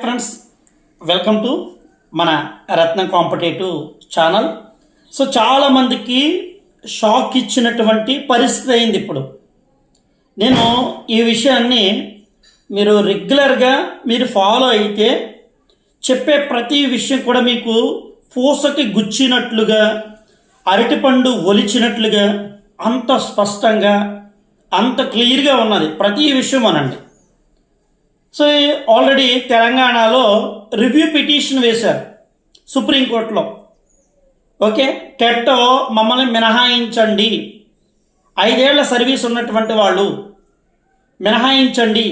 Friends welcome to మన Ratnam competitive channel. So చాలామందికి shock ఇచ్చినటువంటి పరిస్థితి అయింది ఇప్పుడు. నేను ఈ విషయాన్ని మీరు రెగ్యులర్గా మీరు ఫాలో అయితే చెప్పే ప్రతి విషయం కూడా మీకు పూసకి గుచ్చినట్లుగా అరటిపండు ఒలిచినట్లుగా అంత స్పష్టంగా అంత క్లియర్గా ఉన్నది. ప్రతి విషయం అనండి. సో ఆల్రెడీ తెలంగాణలో రివ్యూ పిటిషన్ వేశారు సుప్రీంకోర్టులో. ఓకే? టెట్ మమ్మల్ని మినహాయించండి. ఐదేళ్ళ సర్వీస్ ఉన్నటువంటి వాళ్ళు మినహాయించండి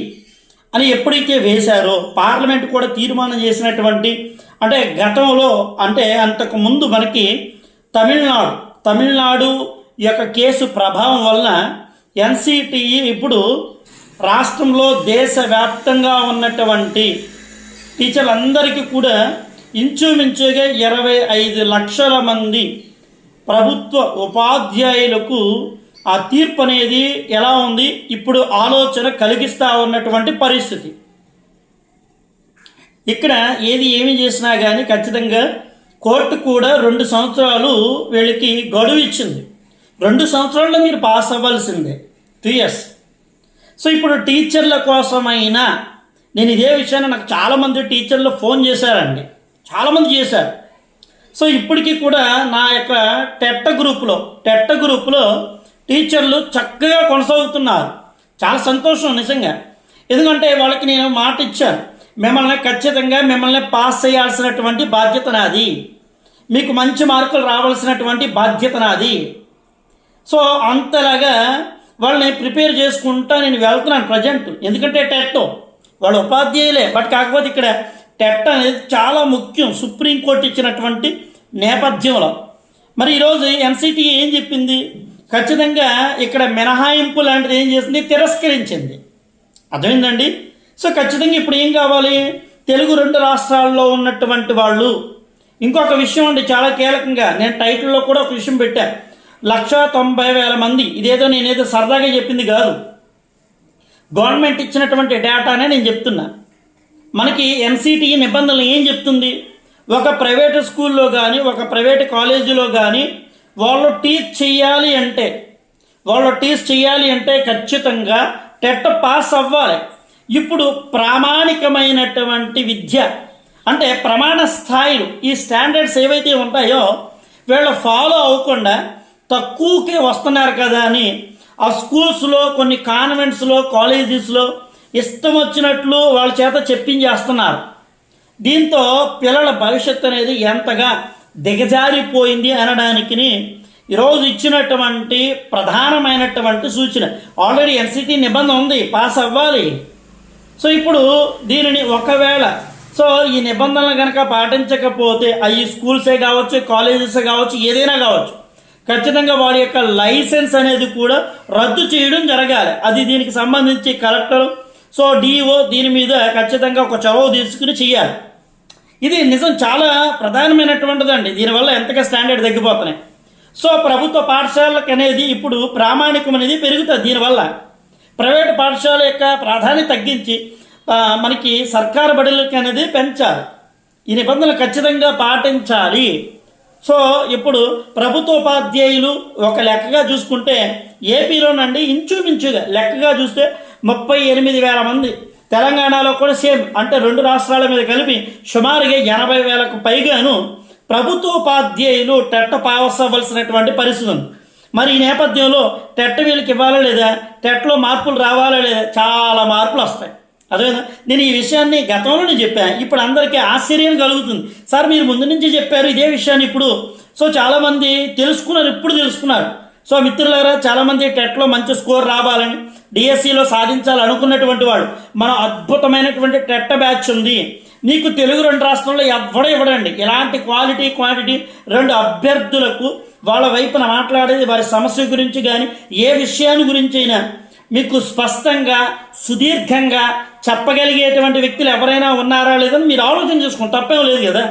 అని ఎప్పుడైతే వేశారో పార్లమెంట్ కూడా తీర్మానం చేసినటువంటి అంటే గతంలో అంటే అంతకు ముందు మనకి తమిళనాడు తమిళనాడు యొక్క కేసు ప్రభావం వలన ఎన్సిటిఈ ఇప్పుడు రాష్ట్రంలో దేశవ్యాప్తంగా ఉన్నటువంటి టీచర్లందరికీ కూడా ఇంచుమించుగా ఇరవై ఐదు లక్షల మంది ప్రభుత్వ ఉపాధ్యాయులకు ఆ తీర్పు అనేది ఎలా ఉంది? ఇప్పుడు ఆలోచన కలిగిస్తూ ఉన్నటువంటి పరిస్థితి. ఇక్కడ ఏది ఏమి చేసినా కానీ ఖచ్చితంగా కోర్టు కూడా రెండు సంవత్సరాలు వీళ్ళకి గడువు ఇచ్చింది. రెండు సంవత్సరాల్లో మీరు పాస్ అవ్వాల్సిందే. Two years. సో ఇప్పుడు టీచర్ల కోసమైనా నేను ఇదే విషయాన్ని నాకు చాలామంది టీచర్లు ఫోన్ చేశారండి. చాలామంది చేశారు. సో ఇప్పటికీ కూడా నా యొక్క టెట్ట గ్రూపులో టెట్ట గ్రూప్లో టీచర్లు చక్కగా కొనసాగుతున్నారు. చాలా సంతోషం నిజంగా. ఎందుకంటే వాళ్ళకి నేను మాట ఇచ్చాను. మిమ్మల్ని ఖచ్చితంగా మిమ్మల్ని పాస్ చేయాల్సినటువంటి బాధ్యత నాది. మీకు మంచి మార్కులు రావాల్సినటువంటి బాధ్యత నాది. సో అంతలాగా వాళ్ళని ప్రిపేర్ చేసుకుంటా నేను వెళ్తున్నాను ప్రజెంట్. ఎందుకంటే టెట్ వాళ్ళు ఉపాధ్యాయులే. బట్ కాకపోతే ఇక్కడ టెట్ అనేది చాలా ముఖ్యం. సుప్రీంకోర్టు ఇచ్చినటువంటి నేపథ్యంలో. మరి ఈరోజు ఎన్సిటి ఏం చెప్పింది? ఖచ్చితంగా ఇక్కడ మినహాయింపు లాంటిది ఏం చేసింది? తిరస్కరించింది. అర్థమైందండి? సో ఖచ్చితంగా ఇప్పుడు ఏం కావాలి? తెలుగు రెండు రాష్ట్రాల్లో ఉన్నటువంటి వాళ్ళు. ఇంకొక విషయం అండి చాలా కీలకంగా. నేను టైటిల్లో కూడా ఒక విషయం పెట్టా. లక్ష తొంభై వేల మంది. ఇదేదో నేనేదో సరదాగా చెప్పింది కాదు. గవర్నమెంట్ ఇచ్చినటువంటి డేటానే నేను చెప్తున్నా. మనకి ఎన్సిటి నిబంధనలు ఏం చెప్తుంది? ఒక ప్రైవేట్ స్కూల్లో కానీ ఒక ప్రైవేట్ కాలేజీలో కానీ వాళ్ళు టీచ్ చేయాలి అంటే వాళ్ళు టీచ్ చేయాలి అంటే ఖచ్చితంగా టెట్ పాస్ అవ్వాలి. ఇప్పుడు ప్రామాణికమైనటువంటి విద్య అంటే ప్రమాణ స్థాయిలు ఈ స్టాండర్డ్స్ ఏవైతే ఉంటాయో వీళ్ళు ఫాలో అవ్వకుండా తక్కువకే వస్తున్నారు కదా అని ఆ స్కూల్స్లో కొన్ని కాన్వెంట్స్లో కాలేజెస్లో ఇష్టం వచ్చినట్లు వాళ్ళ చేత చెప్పించేస్తున్నారు దీంతో పిల్లల భవిష్యత్తు అనేది ఎంతగా దిగజారిపోయింది అనడానికి ఈరోజు ఇచ్చినటువంటి ప్రధానమైనటువంటి సూచన. ఆల్రెడీ ఎన్సిటీ నిబంధన ఉంది పాస్ అవ్వాలి. సో ఇప్పుడు దీనిని ఒకవేళ సో ఈ నిబంధనలు కనుక పాటించకపోతే అవి స్కూల్సే కావచ్చు కాలేజెస్ కావచ్చు ఏదైనా కావచ్చు ఖచ్చితంగా వాడి యొక్క లైసెన్స్ అనేది కూడా రద్దు చేయడం జరగాలి. అది దీనికి సంబంధించి కలెక్టర్ సో డిఓ దీని మీద ఖచ్చితంగా ఒక చొరవ తీసుకుని చేయాలి. ఇది నిజం చాలా ప్రధానమైనటువంటిదండి. దీనివల్ల ఎంతగా స్టాండర్డ్ తగ్గిపోతున్నాయి. సో ప్రభుత్వ పాఠశాలకు అనేది ఇప్పుడు ప్రామాణికం అనేది పెరుగుతుంది దీనివల్ల. ప్రైవేట్ పాఠశాల యొక్క ప్రాధాన్యత తగ్గించి మనకి సర్కారు బడులకి అనేది పెంచాలి. ఈ నిబంధనలు ఖచ్చితంగా పాటించాలి. సో ఇప్పుడు ప్రభుత్వోపాధ్యాయులు ఒక లెక్కగా చూసుకుంటే ఏపీలోనండి ఇంచుమించుగా లెక్కగా చూస్తే ముప్పై ఎనిమిది వేల మంది. తెలంగాణలో కూడా సేమ్. అంటే రెండు రాష్ట్రాల మీద కలిపి సుమారుగా ఎనభై వేలకు పైగాను ప్రభుత్వోపాధ్యాయులు టెట్ట పాస్ అవ్వాల్సినటువంటి పరిస్థితి ఉంది. మరి ఈ నేపథ్యంలో టెట్ట వీళ్ళకి ఇవ్వాలా లేదా? టెట్లో మార్పులు రావాలా లేదా? చాలా మార్పులు వస్తాయి. అదేనా నేను ఈ విషయాన్ని గతంలోనే చెప్పాను ఇప్పుడు అందరికీ ఆశ్చర్యం కలుగుతుంది. సార్ మీరు ముందు నుంచి చెప్పారు ఇదే విషయాన్ని ఇప్పుడు. సో చాలామంది తెలుసుకున్నారు ఇప్పుడు తెలుసుకున్నారు. సో మిత్రులారా చాలామంది టెట్లో మంచి స్కోర్ రావాలని డిఎస్సిలో సాధించాలనుకున్నటువంటి వాడు. మన అద్భుతమైనటువంటి టెట్ట బ్యాచ్ ఉంది. నీకు తెలుగు రెండు రాష్ట్రంలో ఎవ్వడ ఇవ్వడండి. ఇలాంటి క్వాలిటీ క్వాంటిటీ రెండు అభ్యర్థులకు వాళ్ళ వైపున మాట్లాడేది వారి సమస్య గురించి కానీ ఏ విషయాన్ని గురించి అయినా. మీకు స్పష్టంగా సుదీర్ఘంగా చెప్పగలిగేటువంటి వ్యక్తులు ఎవరైనా ఉన్నారా లేదని మీరు ఆలోచన చేసుకోండి తప్పేం లేదు కదా.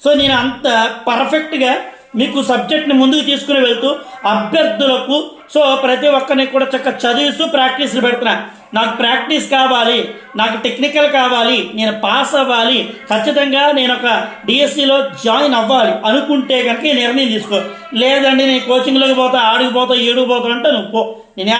సో నేను అంత పర్ఫెక్ట్గా మీకు సబ్జెక్ట్ని ముందుకు తీసుకుని వెళ్తూ అభ్యర్థులకు సో ప్రతి ఒక్కరిని కూడా చక్కగా చదివిస్తూ ప్రాక్టీస్లు పెడుతున్నా. నాకు ప్రాక్టీస్ కావాలి నాకు టెక్నికల్ కావాలి నేను పాస్ అవ్వాలి ఖచ్చితంగా నేను ఒక డిఎస్సిలో జాయిన్ అవ్వాలి అనుకుంటే కనుక నిర్ణయం తీసుకో. లేదండి నేను కోచింగ్లోకి పోతా ఆడికి పోతా ఏడుకు పోతా అంటే నువ్వు పో. నేను